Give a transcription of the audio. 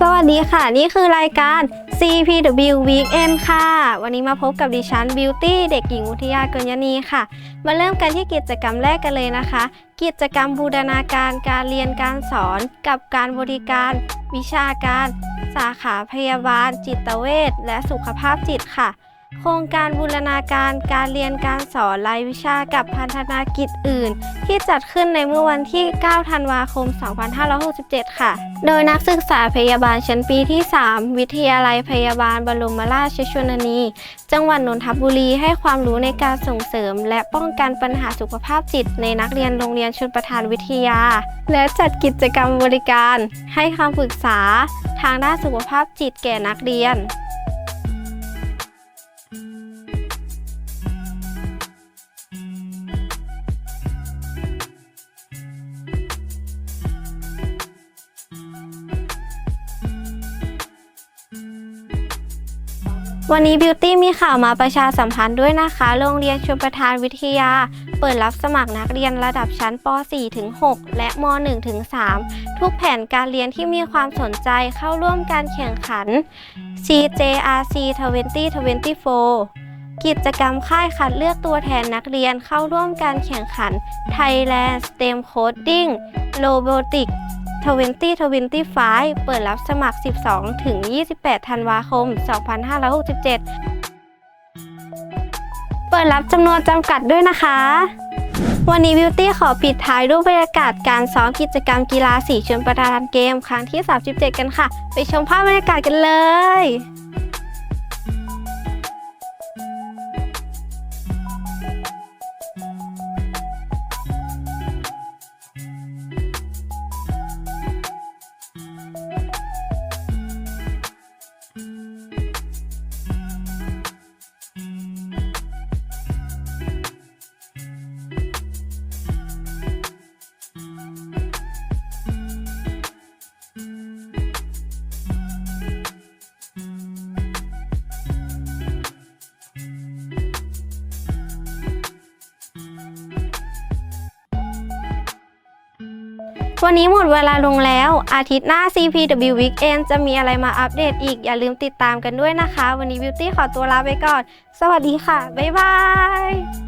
สวัสดีค่ะ นี่คือรายการ CPW Weekend ค่ะ วันนี้มาพบกับดิฉัน Beauty เด็กหญิงอุทยากัญญานีค่ะ มาเริ่มกันที่กิจกรรมแรกกันเลยนะคะ กิจกรรมบูรณาการการเรียนการสอน กับการบริการ วิชาการ สาขาพยาบาล จิตเวชและสุขภาพจิตค่ะ โครงการบูรณาการการเรียนการสอนรายวิชากับพันธนากิจอื่น ที่จัดขึ้นในเมื่อวันที่ 9 ธันวาคม 2567 ค่ะ โดยนักศึกษาพยาบาลชั้นปีที่ 3 วิทยาลัยพยาบาลบรมราชชนนี จังหวัดนนทบุรีให้ความรู้ในการส่งเสริม และป้องกันปัญหาสุขภาพจิต ในนักเรียนโรงเรียนชนประทานวิทยา และจัดกิจกรรมบริการ ให้คำปรึกษา ทางด้านสุขภาพจิตแก่นักเรียน วันนี้บิวตี้มีข่าวมาประชาสัมพันธ์ด้วยนะคะ โรงเรียนชลประทานวิทยา เปิดรับสมัครนักเรียนระดับชั้นป .4 ถึง6และม .1 ถึง3ทุกแผนการเรียนที่มีความสนใจเข้าร่วมการแข่งขัน CJRC 2024 กิจกรรมค่ายคัดเลือกตัวแทนนักเรียนเข้าร่วมการแข่งขัน Thailand STEM Coding Robotics 2025 เปิดรับสมัคร 12 ถึง 28 ธันวาคม 2567 เปิดรับจำนวนจำกัดด้วยนะคะ วันนี้บิวตี้ขอปิดท้ายด้วยบรรยากาศการซ้อมกิจกรรมกีฬาสีชนประธานเกม ครั้งที่ 37 กันค่ะ ไปชมภาพบรรยากาศกันเลย วันนี้หมดเวลาลงแล้ว อาทิตย์หน้า CPW Weekend จะมีอะไรมาอัปเดตอีก อย่าลืมติดตามกันด้วยนะคะ วันนี้บิวตี้ขอตัวลาไปก่อน สวัสดีค่ะ บ๊ายบาย